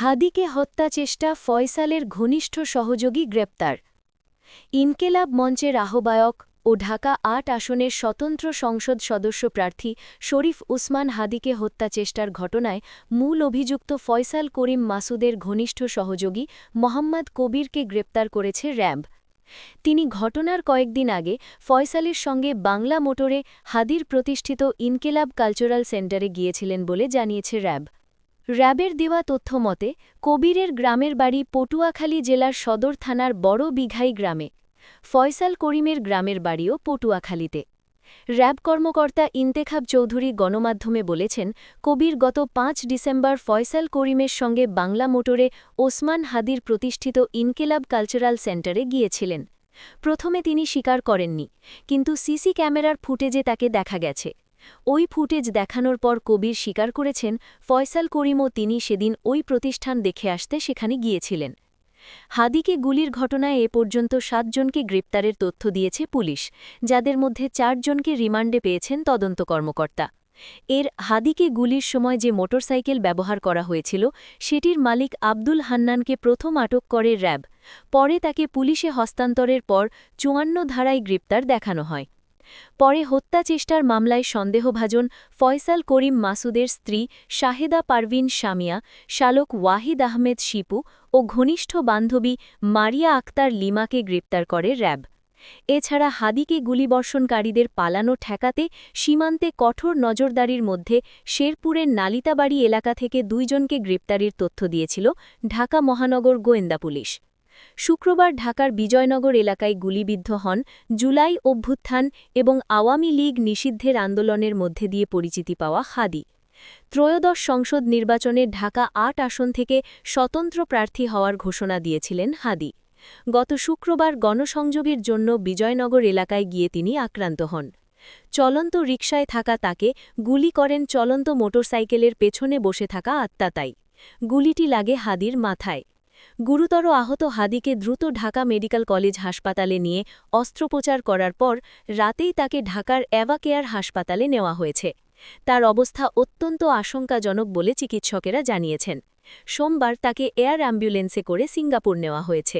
হাদিকে হত্যা চেষ্টা ফয়সালের ঘনিষ্ঠ সহযোগী গ্রেপ্তার। ইনকেলাব মঞ্চের আহ্বায়ক ও ঢাকা আট আসনের স্বতন্ত্র সংসদ সদস্য প্রার্থী শরীফ উসমান হাদিকে হত্যা চেষ্টার ঘটনায় মূল অভিযুক্ত ফয়সাল করিম মাসুদের ঘনিষ্ঠ সহযোগী মোহাম্মদ কবিরকে গ্রেপ্তার করেছে র্যাব। তিনি ঘটনার কয়েকদিন আগে ফয়সালের সঙ্গে বাংলা মোটরে হাদির প্রতিষ্ঠিত ইনকেলাব কালচারাল সেন্টারে গিয়েছিলেন বলে জানিয়েছে র্যাব। র্যাবের দেওয়া তথ্য মতে, কবিরের গ্রামের বাড়ি পটুয়াখালী জেলার সদর থানার বড় বিঘাই গ্রামে, ফয়সাল করিমের গ্রামের বাড়িও পটুয়াখালীতে। র্যাব কর্মকর্তা ইন্তেখাব চৌধুরী গণমাধ্যমে বলেছেন, কবির গত পাঁচ ডিসেম্বর ফয়সাল করিমের সঙ্গে বাংলা মোটরে ওসমান হাদির প্রতিষ্ঠিত ইনকেলাব কালচারাল সেন্টারে গিয়েছিলেন। প্রথমে তিনি স্বীকার করেননি, কিন্তু সিসি ক্যামেরার ফুটেজে তাকে দেখা গেছে। ওই ফুটেজ দেখানোর পর কবির স্বীকার করেছেন, ফয়সাল করিমও তিনি সেদিন ওই প্রতিষ্ঠান দেখে আসতে সেখানে গিয়েছিলেন। হাদিকে গুলির ঘটনায় এ পর্যন্ত সাতজনকে গ্রেপ্তারের তথ্য দিয়েছে পুলিশ, যাদের মধ্যে চারজনকে রিমান্ডে পেয়েছেন তদন্ত কর্মকর্তা। এর হাদিকে গুলির সময় যে মোটরসাইকেল ব্যবহার করা হয়েছিল, সেটির মালিক আব্দুল হান্নানকে প্রথম আটক করে র্যাব। পরে তাকে পুলিশে হস্তান্তরের পর চুয়ান্ন ধারায় গ্রেপ্তার দেখানো হয়। পরে হত্যা চেষ্টার মামলায় সন্দেহভাজন ফয়সাল করিম মাসুদের স্ত্রী শাহেদা পারভিন শামিয়া, শালক ওয়াহিদ আহমেদ শিপু ও ঘনিষ্ঠ বান্ধবী মারিয়া আক্তার লিমাকে গ্রেপ্তার করে র্যাব। এছাড়া হাদিকে গুলিবর্ষণকারীদের পালানো ঠেকাতে সীমান্তে কঠোর নজরদারির মধ্যে শেরপুরের নালিতাবাড়ি এলাকা থেকে দুইজনকে গ্রেপ্তারির তথ্য দিয়েছিল ঢাকা মহানগর গোয়েন্দা পুলিশ। শুক্রবার ঢাকার বিজয়নগর এলাকায় গুলিবিদ্ধ হন জুলাই অভ্যুত্থান এবং আওয়ামী লীগ নিষিদ্ধের আন্দোলনের মধ্যে দিয়ে পরিচিতি পাওয়া হাদি ত্রয়োদশ সংসদ নির্বাচনে ঢাকা আট আসন থেকে স্বতন্ত্র প্রার্থী হওয়ার ঘোষণা দিয়েছিলেন হাদি গত শুক্রবার গণসংযোগের জন্য বিজয়নগর এলাকায় গিয়ে তিনি আক্রান্ত হন। চলন্ত রিকশায় থাকা তাকে গুলি করেন চলন্ত মোটরসাইকেলের পেছনে বসে থাকা আত্মাতাই গুলিটি লাগে হাদির মাথায়। গুরুতর আহত হাদিকে দ্রুত ঢাকা মেডিকেল কলেজ হাসপাতালে নিয়ে অস্ত্রোপচার করার পর রাতেই তাকে ঢাকার অ্যাভাকেয়ার হাসপাতালে নেওয়া হয়েছে। তার অবস্থা অত্যন্ত আশঙ্কাজনক বলে চিকিৎসকেরা জানিয়েছেন। সোমবার তাকে এয়ার অ্যাম্বুলেন্সে করে সিঙ্গাপুর নেওয়া হয়েছে।